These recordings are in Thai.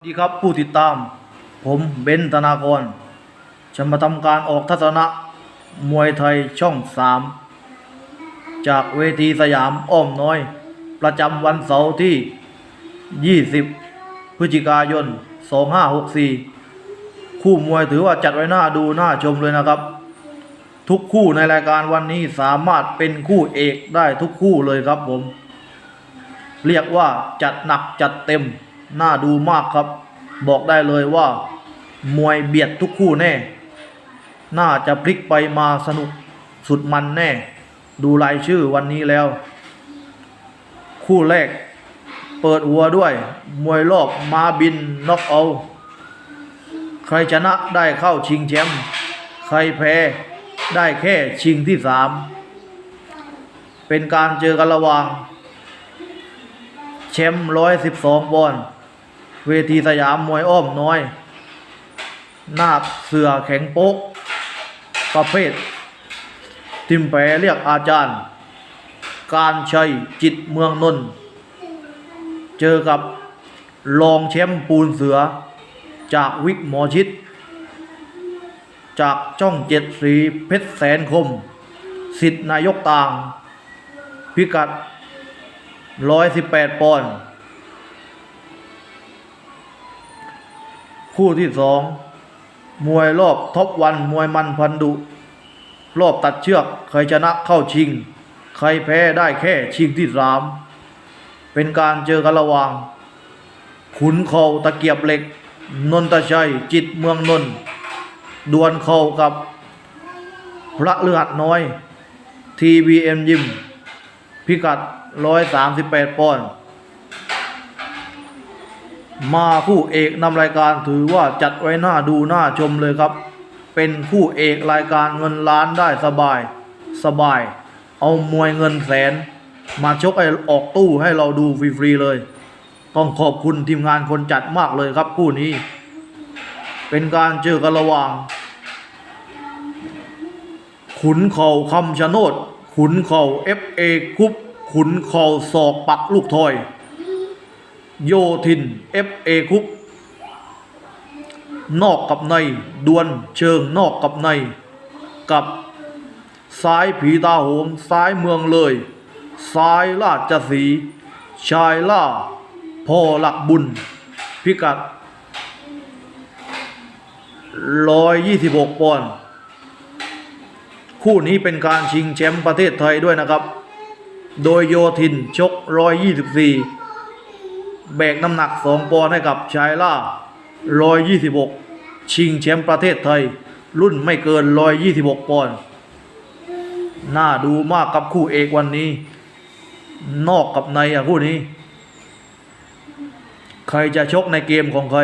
สวัสดีครับผู้ติดตาม ผมเบนธนากร จะมาทำการออกทัศนะ มวยไทยช่องสามจากเวทีสยามอ้อมน้อย ประจำวันเสาร์ที่ 20 พฤศจิกายน 2564 คู่มวยถือว่าจัดไว้หน้าดูหน้าชมเลยนะครับ ทุกคู่ในรายการวันนี้สามารถเป็นคู่เอกได้ทุกคู่เลยครับผม เรียกว่าจัดหนักจัดเต็ม น่าดูมากครับ บอกได้เลยว่า มวยเบียดทุกคู่แน่ น่าจะพลิกไปมาสนุกสุดมันแน่ ดูรายชื่อวันนี้แล้ว คู่แรก เปิดหัวด้วย มวยรอบมาบินน็อกเอาใครชนะได้เข้าชิงแชมป์ใครแพ้ได้แค่ชิงที่สามเป็นการเจอกันระหว่างแชมป์ร้อยสิบสองปอนด์ เวทีสยามมวยอ้อมน้อย หน้าเสือแข็งโป๊ก ประเภท ทิมแปรเรียกอาจารย์ การชัยจิตเมืองนนท์เจอกับรองแชมป์ปูนเสือ จากวิกหมอชิด จากช่องเจ็ดสีเพชรแสนคม สิทธินายกต่าง พิกัดร้อยสิบแปดปอนด์ คู่ที่สองมวยรอบท็อปวันมวยมันพันดุ รอบตัดเชือกใครชนะเข้าชิง ใครแพ้ได้แค่ชิงที่สามเป็นการเจอกันระหว่าง ขุนเขาตะเกียบเหล็ก นนทชัยจิตเมืองนนดวลเข่ากับพระเลือดน้อย ทีบีเอ็มยิม พิกัด 138 ปอนด์ มาคู่เอกนำรายการถือว่าจัดไว้หน้าดูหน้าชมเลยครับ เป็นคู่เอกรายการเงินล้านได้สบาย สบาย เอามวยเงินแสน มาชกให้ออกตู้ให้เราดูฟรีๆเลย ต้องขอบคุณทีมงานคนจัดมากเลยครับคู่นี้ เป็นการเจอกันระหว่าง ขุนเข่าคำชะโนด ขุนเข่าเอฟเอคุปขุนเข่าศอกปักลูกทอย โยทินเอฟเอคุปนอกกับใน ดวลเชิงนอกกับใน กับซ้ายผีตาโหงซ้ายเมืองเลยซ้ายราชสี ชายล่าพ่อหลักบุญ พิกัด 126 ปอนด์คู่นี้เป็นการชิงแชมป์ประเทศไทยด้วยนะครับ โดยโยทินชก 124 แบกน้ำหนัก 2ปอนด์ให้กับชายล่า 126 ชิงแชมป์ประเทศไทย รุ่นไม่เกิน 126 ปอนด์น่าดูมากกับคู่เอกวันนี้ นอกกับในอะคู่นี้ ใครจะชกในเกมของใคร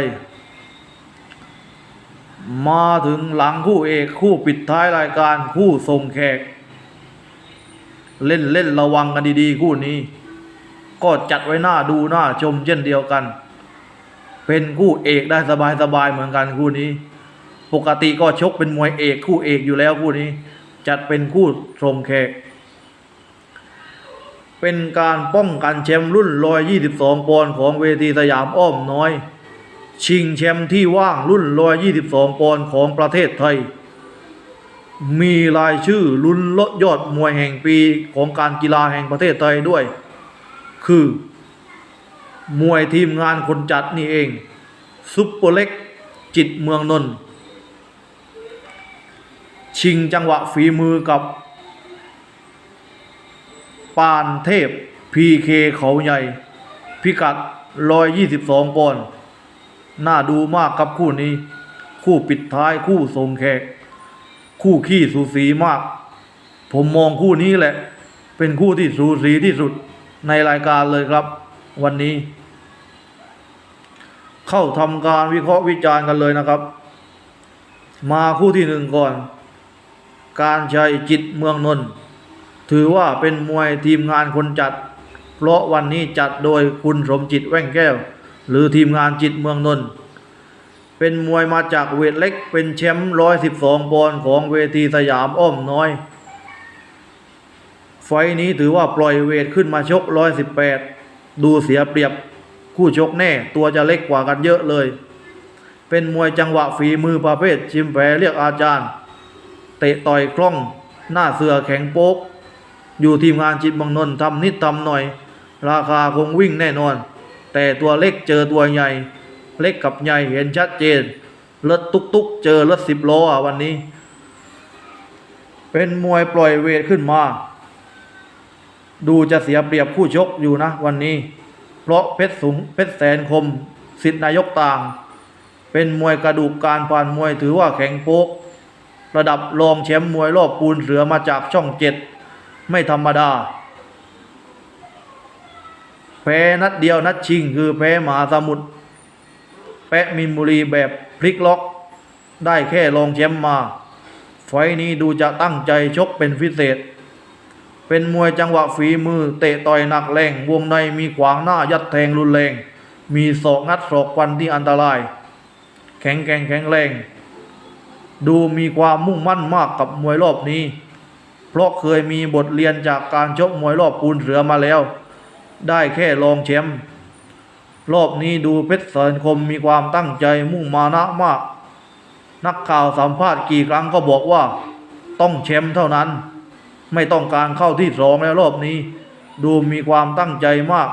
มาถึงหลังคู่เอกคู่ปิดท้ายรายการคู่ส่งแขก เล่นเล่นระวังกันดีๆ คู่นี้ ก็จัดไว้หน้าดูหน้าชมเช่นเดียวกัน เป็นคู่เอกได้สบายๆเหมือนกันคู่นี้ ปกติก็ชกเป็นมวยเอกคู่เอกอยู่แล้วคู่นี้ จัดเป็นคู่ส่งแขก เป็นการป้องกันแชมป์รุ่น122ปอนด์ของเวทีสยามอ้อมน้อย ชิงแชมป์ที่ว่างรุ่น122ปอนด์ของประเทศไทยมีรายชื่อลุ้นลดยอดมวยแห่งปีของการกีฬาแห่งประเทศไทยด้วย คือ มวยทีมงานคนจัดนี่เอง ซุปเปอร์เล็กจิตเมืองนนท์ชิงจังหวะฝีมือกับ ปานเทพพีเคเขาใหญ่ พิกัด 122 ปอนด์น่าดูมากครับคู่นี้ คู่ปิดท้ายคู่ทรงแขก คู่ขี้สูสีมาก ผมมองคู่นี้แหละ เป็นคู่ที่สูสีที่สุด ในรายการเลยครับ วันนี้ เข้าทำการวิเคราะห์วิจารณ์กันเลยนะครับ มาคู่ที่หนึ่งก่อน การชัยจิตเมืองนนท์ถือว่าเป็นมวยทีมงานคนจัด เพราะวันนี้จัดโดยคุณสมจิตแว่งแก้ว หรือทีมงานจิตเมืองนนท์เป็นมวยมาจากเวทเล็กเป็นแชมป์ร้อยสิบสองปอนด์ของเวทีสยามอ้อมน้อย ไฟนี้ถือว่าปล่อยเวทขึ้นมาชกร้อยสิบแปดดูเสียเปรียบคู่ชกแน่ ตัวจะเล็กกว่ากันเยอะเลย เป็นมวยจังหวะฝีมือประเภทชิมแผลเรียกอาจารย์ เตะต่อยคล่อง หน้าเสือแข็งโป๊ก อยู่ทีมงานจิตบางนนท์ทำนิดทำหน่อย ราคาคงวิ่งแน่นอน แต่ตัวเล็กเจอตัวใหญ่ เล็กกับใหญ่เห็นชัดเจนรถตุกตุกเจอรถสิบล้อวันนี้ เป็นมวยปล่อยเวทขึ้นมา ดูจะเสียเปรียบคู่ชกอยู่นะวันนี้ เพราะเพชรสูงเพชรแสนคมสิทธินายกต่าง เป็นมวยกระดูกการผ่านมวยถือว่าแข็งโป๊กระดับรองแชมป์มวยรอบปูนเสือมาจากช่องเจ็ดไม่ธรรมดา แพ้นัดเดียวนัดชิงคือแพ้มหาสมุทรแปะมินบุรีแบบพลิกล็อก ได้แค่รองแชมป์มา ไฟล์นี้ดูจะตั้งใจชกเป็นพิเศษ เป็นมวยจังหวะฝีมือ เตะต่อยหนักแรงวงในมีขวางหน้ายัดแทงรุนแรง มีศอกงัดศอกฟันที่อันตราย แข็งแกร่งแข็งแรง ดูมีความมุ่งมั่นมากกับมวยรอบนี้ เพราะเคยมีบทเรียนจากการชกมวยรอบปูนเสือมาแล้ว ได้แค่รองแชมป์รอบนี้ดูเพชรสนคมมีความตั้งใจมุ่งมานะมาก นักข่าวสัมภาษณ์กี่ครั้งก็บอกว่า ต้องแชมป์เท่านั้น ไม่ต้องการเข้าที่สองแล้วรอบนี้ ดูมีความตั้งใจมาก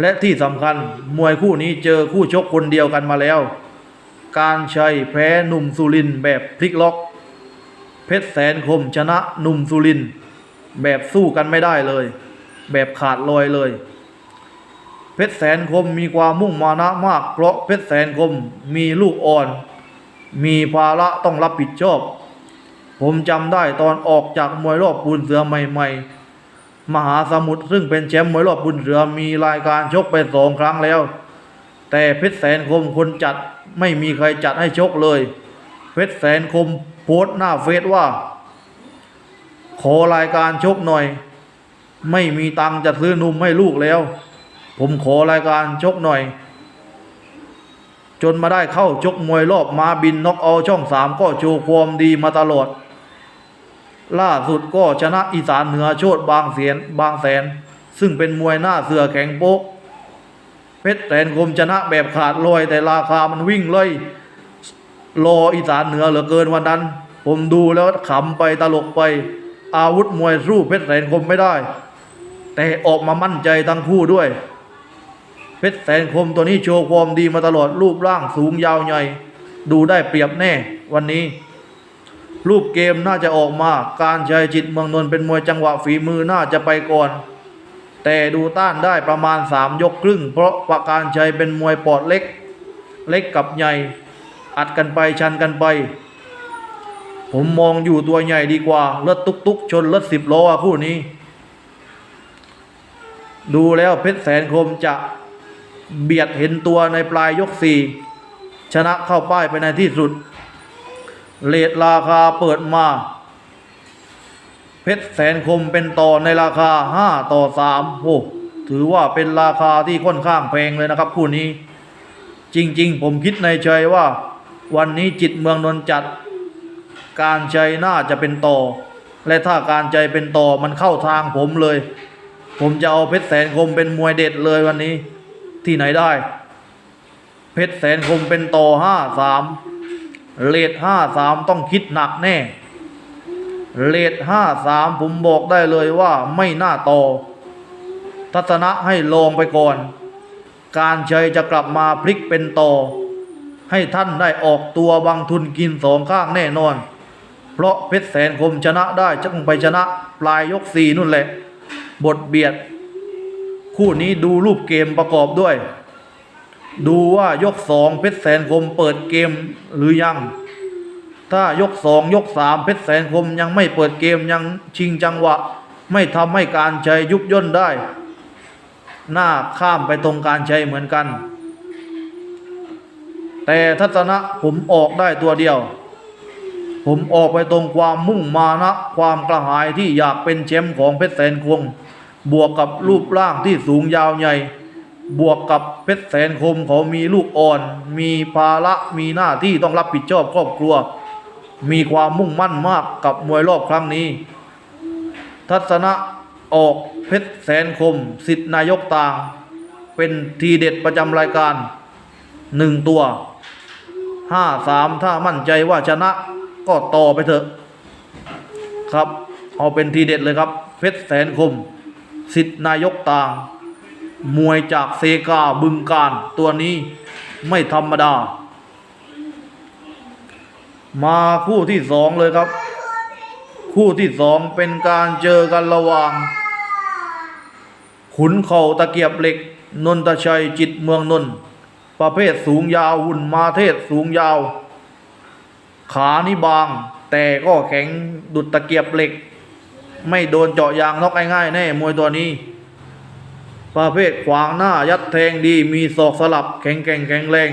และที่สำคัญมวยคู่นี้เจอคู่ชกคนเดียวกันมาแล้ว การชัยแพ้หนุ่มสุรินแบบพลิกล็อก เพชรแสนคมชนะหนุ่มสุรินแบบสู้กันไม่ได้เลย แบบขาดลอยเลย เพชรแสนคมมีความมุ่งมานะมาก เพราะเพชรแสนคมมีลูกอ่อน มีภาระต้องรับผิดชอบ ผมจำได้ตอนออกจากมวยรอบปูนเสือใหม่ๆ มหาสมุทรซึ่งเป็นแชมป์มวยรอบปูนเสือมีรายการชกไปสองครั้งแล้ว แต่เพชรแสนคมคนจัดไม่มีใครจัดให้ชกเลย เพชรแสนคมโพสต์หน้าเฟซว่า ขอรายการชกหน่อย ไม่มีตังค์จะซื้อนมให้ลูกแล้ว ผมขอรายการชกหน่อย จนมาได้เข้าชกมวยรอบมาบินน็อกเอาช่องสามก็โชว์ความดีมาตลอด ล่าสุดก็ชนะอีสานเหนือโชดบางเสียนบางแสน ซึ่งเป็นมวยหน้าเสือแข็งโป๊กเพชรแสนคมชนะแบบขาดลอยแต่ราคามันวิ่งเลยรออีสานเหนือเหลือเกินวันนั้น ผมดูแล้วขำไปตลกไป อาวุธมวยสู้เพชรแสนคมไม่ได้ แต่ออกมามั่นใจทั้งคู่ด้วย เพชรแสนคมตัวนี้โชว์ความดีมาตลอดรูปร่างสูงยาวใหญ่ ดูได้เปรียบแน่วันนี้ รูปเกมน่าจะออกมา การชัยจิตเมืองนนท์เป็นมวยจังหวะฝีมือน่าจะไปก่อน แต่ดูต้านได้ประมาณสามยกครึ่ง เพราะประการชัยเป็นมวยปอดเล็ก เล็กกับใหญ่ อัดกันไปชันกันไป ผมมองอยู่ตัวใหญ่ดีกว่ารถตุกตุกชนรถสิบล้อคู่นี้ ดูแล้วเพชรแสนคมจะเบียดเห็นตัวในปลายยกสี่ชนะเข้าป้ายไปในที่สุด เลทราคาเปิดมา เพชรแสนคมเป็นต่อในราคาห้าต่อสามโอ้ถือว่าเป็นราคาที่ค่อนข้างแพงเลยนะครับ คู่นี้ จริง ๆ ผมคิดในใจว่า วันนี้จิตเมืองนนจัด การใจน่าจะเป็นต่อ และถ้าการใจเป็นต่อมันเข้าทางผมเลย ผมจะเอาเพชรแสนคมเป็นมวยเด็ดเลยวันนี้ ที่ไหนได้ เพชรแสนคมเป็นต่อห้าสาม เลทห้าสามต้องคิดหนักแน่ เลทห้าสามผมบอกได้เลยว่าไม่น่าต่อทัศนะให้ลองไปก่อน การชัยจะกลับมาพลิกเป็นต่อให้ท่านได้ออกตัวบางทุนกินสองข้างแน่นอน เพราะเพชรแสนคมชนะได้จะต้องไปชนะปลายยกสี่นู่นแหละ บทเบียด คู่นี้ดูรูปเกมประกอบด้วย ดูว่ายกสองเพชรแสนคมเปิดเกมหรือยัง ถ้ายกสองยกสามเพชรแสนคมยังไม่เปิดเกมยังชิงจังหวะ ไม่ทำให้การชัยยุบย่นได้ หน้าข้ามไปตรงการชัยเหมือนกัน แต่ทัศนะผมออกได้ตัวเดียว ผมออกไปตรงความมุ่งมานะ ความกระหายที่อยากเป็นแชมป์ของเพชรแสนคงบวกกับรูปร่างที่สูงยาวใหญ่ บวกกับเพชรแสนคมเขามีลูกอ่อน มีภาระมีหน้าที่ต้องรับผิดชอบครอบครัว มีความมุ่งมั่นมากกับมวยรอบครั้งนี้ ทัศนะออกเพชรแสนคมสิทธินายกต่าง เป็นทีเด็ดประจำรายการหนึ่งตัวห้าสามถ้ามั่นใจว่าชนะก็ต่อไปเถอะ ครับ เอาเป็นทีเด็ดเลยครับ เพชรแสนคม สิทธินายกต่าง มวยจากเซกาบึงการตัวนี้ไม่ธรรมดา มาคู่ที่สองเลยครับ คู่ที่สองเป็นการเจอกันระหว่าง ขุนเข่าตะเกียบเหล็ก นนทชัยจิตเมืองนนประเภทสูงยาวหุ่นมาเทศสูงยาว ขานี่บาง แต่ก็แข็งดุดตะเกียบเหล็ก ไม่โดนเจาะยางนอกง่ายๆแน่มวยตัวนี้ ประเภทขวางหน้ายัดแทงดี มีศอกสลับแข็งแกร่งแข็งแรง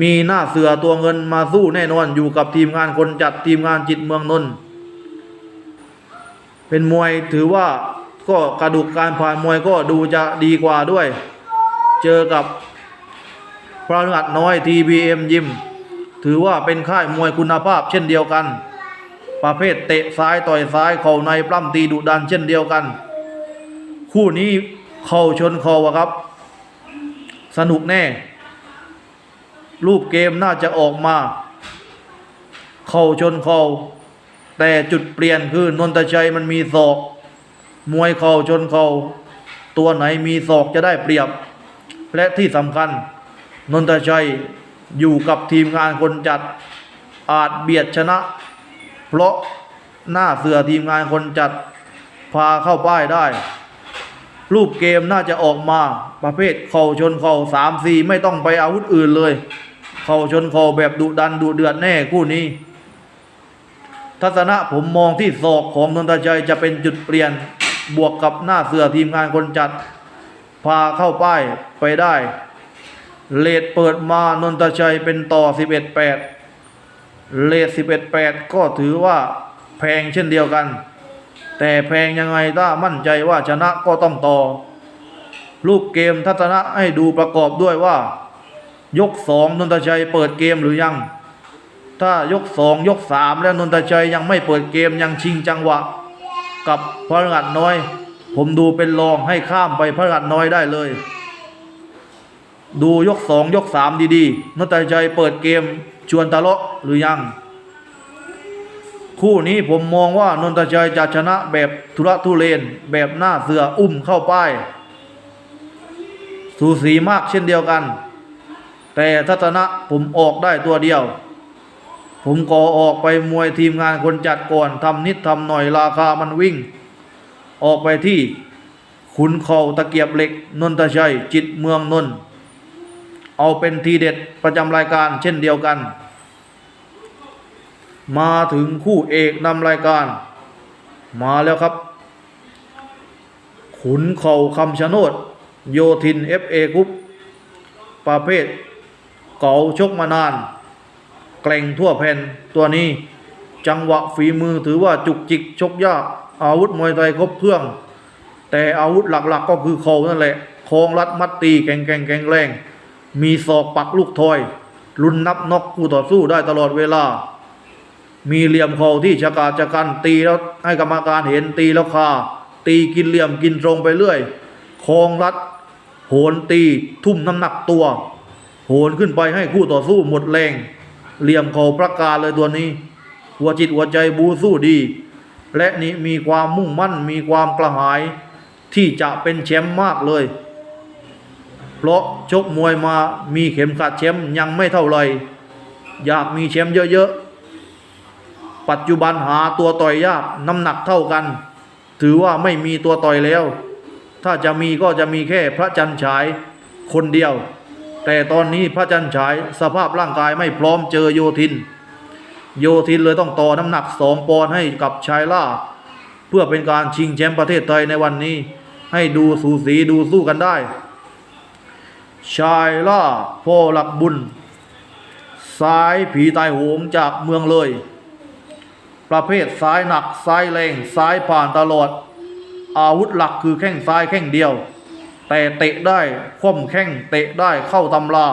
มีหน้าเสือตัวเงินมาสู้แน่นอนอยู่กับทีมงานคนจัดทีมงานจิตเมืองนนท์เป็นมวยถือว่าก็กระดูกการผ่านมวยก็ดูจะดีกว่าด้วย เจอกับพระหัดน้อย TBM ยิม ถือว่าเป็นค่ายมวยคุณภาพเช่นเดียวกัน ประเภทเตะซ้ายต่อยซ้ายเข่าในปล้ำตีดุดันเช่นเดียวกัน คู่นี้เข่าชนเข่าอะครับ สนุกแน่ รูปเกมน่าจะออกมา เข่าชนเข่าแต่จุดเปลี่ยนคือนนทชัยมันมีศอก มวยเข่าชนเข่าตัวไหนมีศอกจะได้เปรียบ และที่สำคัญ นนทชัยอยู่กับทีมงานคนจัด อาจเบียดชนะ เพราะหน้าเสือทีมงานคนจัด พาเข้าป้ายได้ รูปเกมน่าจะออกมาประเภทเข่าชนเข่าสามสี่ไม่ต้องไปอาวุธอื่นเลย เข่าชนเข่าแบบดุดันดุเดือดแน่คู่นี้ ทัศนะผมมองที่ศอกของนนทชัยจะเป็นจุดเปลี่ยนบวกกับหน้าเสือทีมงานคนจัด พาเข้าป้ายไปได้ เลดเปิดมานนทชัยเป็นต่อ 11 8 เลด11 8 ก็ถือว่าแพงเช่นเดียวกัน แต่แพงยังไงถ้ามั่นใจว่าชนะก็ต้องต่อรูปเกมทัศนะให้ดูประกอบด้วยว่า ยกสองนนทชัยเปิดเกมหรือยัง ถ้ายกสองยกสามแล้วนนทชัยยังไม่เปิดเกมยังชิงจังหวะ กับพระหัดน้อย ผมดูเป็นรองให้ข้ามไปพระหัดน้อยได้เลย ดูยกสองยกสามดีๆนนทชัยเปิดเกมชวนทะเลาะหรือยัง คู่นี้ผมมองว่านนทชัยจะชนะแบบทุระทุเรนแบบหน้าเสืออุ้มเข้าป้าย สูสีมากเช่นเดียวกัน แต่ทัศนะผมออกได้ตัวเดียว ผมขอออกไปมวยทีมงานคนจัดก่อนทำนิดทำหน่อยราคามันวิ่ง ออกไปที่ขุนเขาตะเกียบเหล็ก นนทชัยจิตเมืองนน เอาเป็นทีเด็ดประจำรายการเช่นเดียวกัน มาถึงคู่เอกนำรายการ มาแล้วครับ ขุนเข่าคำชะโนด โยทิน FA กรุ๊ปประเภท เก่าชกมานาน แกล่งทั่วแผ่นตัวนี้ จังหวะฝีมือถือว่าจุกจิกชกยาก อาวุธมวยไทยครบเครื่อง แต่อาวุธหลักๆก็คือเข่านั่นแหละคองรัดมัดตีแกงแกงแกงแรง มีศอกปักลูกทอย ลุนนับนอกคู่ต่อสู้ได้ตลอดเวลา มีเหลี่ยมเขาที่ชะกาจกันตีแล้วให้กรรมการเห็นตีแล้วคาตีกินเหลี่ยมกินตรงไปเรื่อยคองรัด โหนตีทุ่มน้ำหนักตัว โหนขึ้นไปให้คู่ต่อสู้หมดแรง เหลี่ยมเขาประกาศเลยตัวนี้ หัวจิตหัวใจบูสู้ดี และนี่มีความมุ่งมั่นมีความกระหาย ที่จะเป็นแชมป์มากเลย เพราะชกมวยมามีเข็มขัดแชมป์ยังไม่เท่าไรอยากมีแชมป์เยอะๆ ปัจจุบันหาตัวต่อยยากน้ำหนักเท่ากัน ถือว่าไม่มีตัวต่อยแล้ว ถ้าจะมีก็จะมีแค่พระจันฉายคนเดียว แต่ตอนนี้พระจันฉายสภาพร่างกายไม่พร้อมเจอโยทิน โยทินเลยต้องต่อน้ำหนักสองปอนให้กับชายล่า เพื่อเป็นการชิงแชมป์ประเทศไทยในวันนี้ ให้ดูสูสีดูสู้กันได้ ชายล่าพ่อหลักบุญสายผีตายโหงจากเมืองเลย ประเภทซ้ายหนักซ้ายแรงซ้ายผ่านตลอด อาวุธหลักคือแข้งซ้ายแข้งเดียว แต่เตะได้คว่ำแข้งเตะได้เข้าตำรา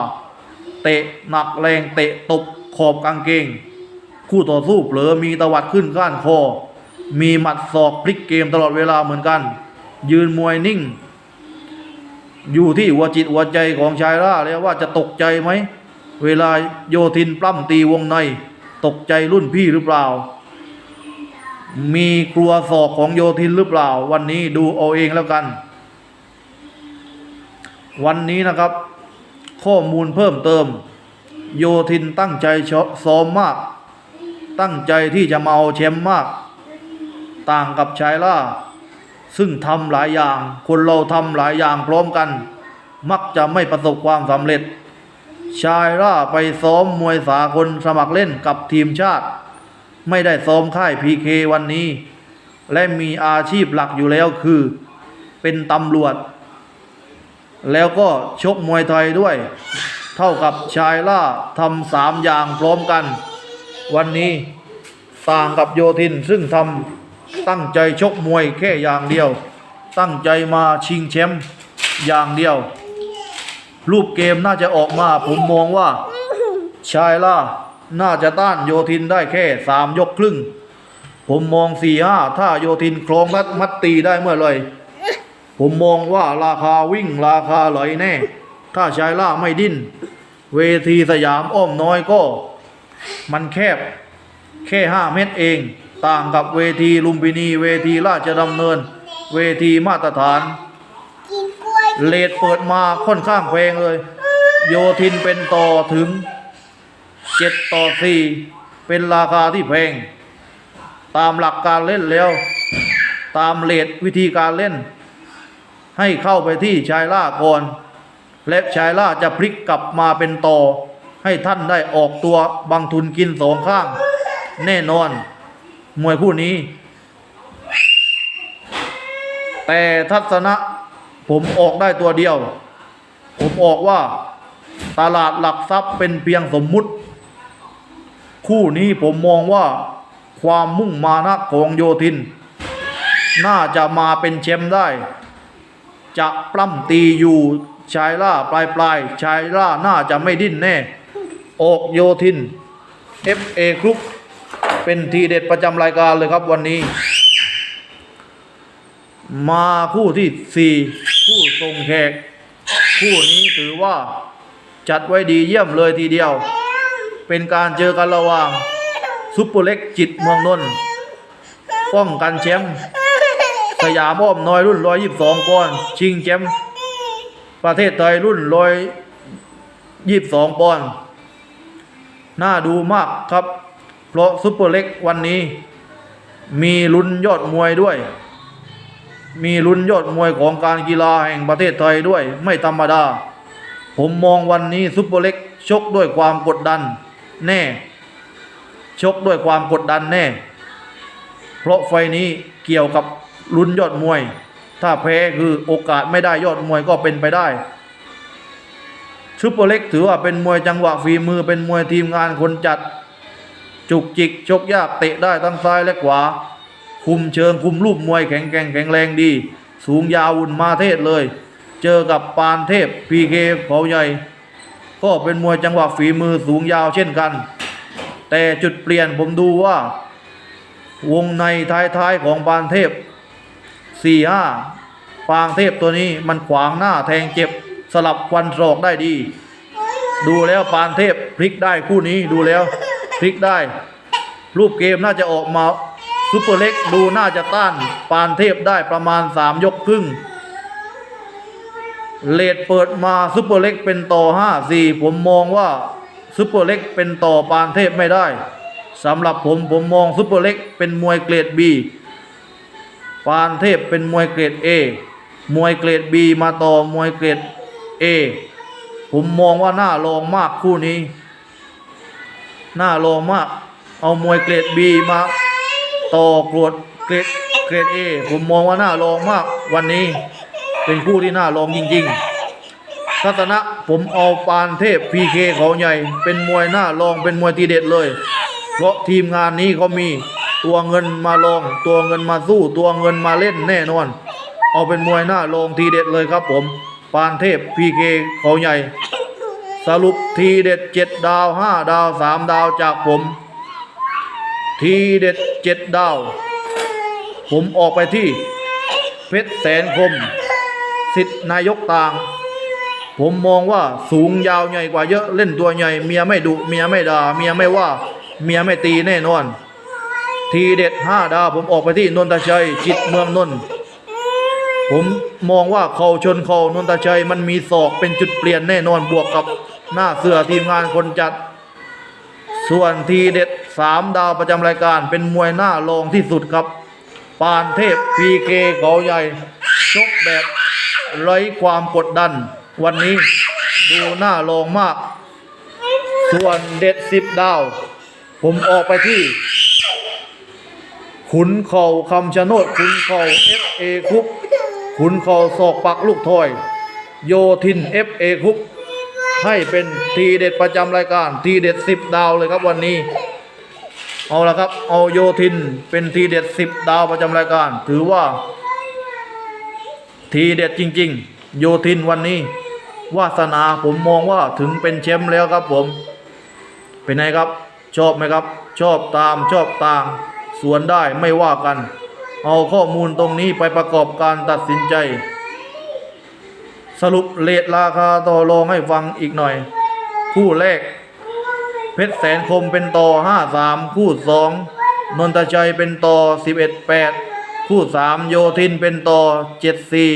เตะหนักแรงเตะตบขอบกางเกง คู่ต่อสู้เผลอมีตวัดขึ้นก้านคอ มีหมัดศอกพลิกเกมตลอดเวลาเหมือนกัน ยืนมวยนิ่ง อยู่ที่หัวจิตหัวใจของชายล่าแล้วว่าจะตกใจไหม เวลาโยทินปล้ำตีวงใน ตกใจรุ่นพี่หรือเปล่า มีกลัวศอกของโยทินหรือเปล่า วันนี้ดูเอาเองแล้วกัน วันนี้นะครับ ข้อมูลเพิ่มเติม โยทินตั้งใจซ้อมมาก ตั้งใจที่จะมาเอาแชมป์มาก ต่างกับชายล่า ซึ่งทำหลายอย่าง คนเราทำหลายอย่างพร้อมกัน มักจะไม่ประสบความสำเร็จ ชายล่าไปซ้อมมวยสากลสมัครเล่นกับทีมชาติ ไม่ได้ซ้อมค่ายพีเควันนี้ และมีอาชีพหลักอยู่แล้วคือ เป็นตำรวจ แล้วก็ชกมวยไทยด้วย เท่ากับชายล่าทำสามอย่างพร้อมกัน วันนี้ต่างกับโยธินซึ่งทำตั้งใจชกมวยแค่อย่างเดียว ตั้งใจมาชิงแชมป์อย่างเดียว รูปเกมน่าจะออกมาผมมองว่าชายล่า น่าจะต้านโยธินได้แค่สามยกครึ่ง ผมมองสี่ห้าถ้าโยธินครองรัดมัดตีได้เมื่อไรผมมองว่าราคาวิ่งราคาไหลแน่ ถ้าชายล่าไม่ดิ้น เวทีสยามอ้อมน้อยก็ มันแคบ แค่ห้าเมตรเอง ต่างกับเวทีลุมพินี เวทีราชดำเนิน เวทีมาตรฐาน เลทเปิดมาค่อนข้างแพงเลย โยทินเป็นต่อถึง เจ็ดต่อสี่เป็นราคาที่แพง ตามหลักการเล่นแล้ว ตามเลทวิธีการเล่น ให้เข้าไปที่ชายล่าก่อน และชายล่าจะพลิกกลับมาเป็นต่อ ให้ท่านได้ออกตัวบางทุนกินสองข้าง แน่นอน มวยคู่นี้ แต่ทัศนะผมออกได้ตัวเดียว ผมออกว่าตลาดหลักทรัพย์เป็นเพียงสมมุติ คู่นี้ผมมองว่าความมุ่งมานะของโยธิน น่าจะมาเป็นแชมป์ได้ จะปล้ำตีอยู่ชายล่าปลายปลายชายล่าน่าจะไม่ดิ้นแน่ ออกโยธิน FA กรุ๊ปเป็นทีเด็ดประจำรายการเลยครับวันนี้ มาคู่ที่สี่คู่ทรงแขก คู่นี้ถือว่าจัดไว้ดีเยี่ยมเลยทีเดียว เป็นการเจอกันระหว่างซุปเปอร์เล็กจิตเมืองนนท์ป้องกันแชมป์สยามอ้อมน้อยรุ่น 122ปอนด์ชิงแชมป์ประเทศไทยรุ่น 122ปอนด์น่าดูมากครับ เพราะซุปเปอร์เล็กวันนี้ มีลุ้นยอดมวยด้วย มีลุ้นยอดมวยของการกีฬาแห่งประเทศไทยด้วยไม่ธรรมดา ผมมองวันนี้ซุปเปอร์เล็กชกด้วยความกดดัน แน่ ชกด้วยความกดดันแน่ เพราะไฟนี้เกี่ยวกับลุ้นยอดมวย ถ้าแพ้คือโอกาสไม่ได้ยอดมวยก็เป็นไปได้ซุปเปอร์เล็กถือว่าเป็นมวยจังหวะฝีมือเป็นมวยทีมงานคนจัด จุกจิกชกยากเตะได้ทั้งซ้ายและขวา คุมเชิงคุมรูปมวยแข็งแกร่งแข็งแรงดี สูงยาวอุ่นมาเทศเลย เจอกับปานเทพพีเคเขาใหญ่ ก็เป็นมวยจังหวะฝีมือสูงยาวเช่นกัน แต่จุดเปลี่ยนผมดูว่า วงในท้ายๆของปานเทพสี่ห้าปางเทพตัวนี้มันขวางหน้าแทงเจ็บสลับควันศอกได้ดี ดูแล้วปานเทพพลิกได้คู่นี้ดูแล้วพลิกได้ รูปเกมน่าจะออกมาซุปเปอร์เล็กดูน่าจะต้านปานเทพได้ประมาณสามยกครึ่ง เลดเปิดมาซุปเปอร์เล็กเป็นต่อห้าสี่ผมมองว่าซุปเปอร์เล็กเป็นต่อปานเทพไม่ได้สำหรับผมผมมองซุปเปอร์เล็กเป็นมวยเกรดบีปานเทพเป็นมวยเกรดเอมวยเกรดบีมาต่อมวยเกรดเอผมมองว่าน่าลองมากคู่นี้ น่าลองมาก เอามวยเกรดบีมาต่อกรวดเกรดเกรดเอผมมองว่าน่าลองมากวันนี้ เป็นคู่ที่น่าลองจริงๆ ทัศนะผมเอาปานเทพพีเคเขาใหญ่ เป็นมวยน่าลองเป็นมวยทีเด็ดเลย เพราะทีมงานนี้เขามีตัวเงินมาลอง ตัวเงินมาสู้ ตัวเงินมาเล่นแน่นอน เอาเป็นมวยน่าลองทีเด็ดเลยครับผม ปานเทพพีเคเขาใหญ่ สรุปทีเด็ดเจ็ดดาวห้าดาวสามดาวจากผม ทีเด็ดเจ็ดดาว ผมออกไปที่เพชรแสนคม สิทธินายกต่าง ผมมองว่าสูงยาวใหญ่กว่าเยอะเล่นตัวใหญ่เมียไม่ดุเมียไม่ด่าเมียไม่ว่าเมียไม่ตีแน่นอน ทีเด็ดห้าดาวผมออกไปที่นนทชัยจิตเมืองนนท์ผมมองว่าเขาชนเขานนทชัยมันมีศอกเป็นจุดเปลี่ยนแน่นอนบวกกับหน้าเสือทีมงานคนจัด ส่วนทีเด็ดสามดาวประจำรายการเป็นมวยหน้ารองที่สุดครับ ปานเทพพีเคเขาใหญ่ชกแบบ ไร้ความกดดัน วันนี้ดูหน้ารองมาก ส่วนเด็ดสิบดาว ผมออกไปที่ ขุนเขาคำชะโนดขุนเขาเอฟเอคุกขุนเขาศอกปักลูกทอย โยทินเอฟเอคุกให้เป็นทีเด็ดประจำรายการ ทีเด็ดสิบดาวเลยครับวันนี้เอาละครับ เอาโยทินเป็นทีเด็ดสิบดาวประจำรายการ ถือว่า ทีเด็ดจริง ๆ โยทินวันนี้ วาสนาผมมองว่าถึงเป็นแชมป์แล้วครับผม เป็นไงครับ ชอบไหมครับ ชอบตามชอบตาม สวนได้ไม่ว่ากัน เอาข้อมูลตรงนี้ไปประกอบการตัดสินใจ สรุปเลทราคาต่อรองให้ฟังอีกหน่อย คู่แรก เพชรแสนคมเป็นต่อห้าสามคู่สองนนทชัยเป็นต่อสิบเอ็ดแปด คู่สามโยธินเป็นต่อเจ็ดสี่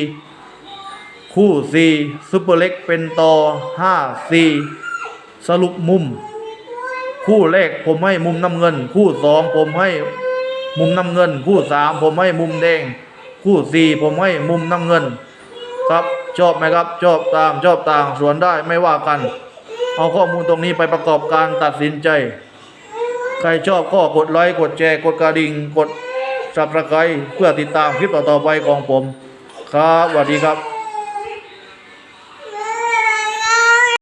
คู่สี่ซุปเปอร์เล็กเป็นต่อห้าสี่สรุปมุม คู่แรกผมให้มุมน้ำเงิน คู่สองผมให้มุมน้ำเงิน คู่สามผมให้มุมแดง คู่สี่ผมให้มุมน้ำเงิน ครับชอบไหมครับชอบตามชอบต่างสวนได้ไม่ว่ากัน เอาข้อมูลตรงนี้ไปประกอบการตัดสินใจ ใครชอบก็กดไลค์กดแชร์กดกระดิ่งกด subscribe เพื่อติดตามคลิปต่อๆไปของผม ครับสวัสดีครับ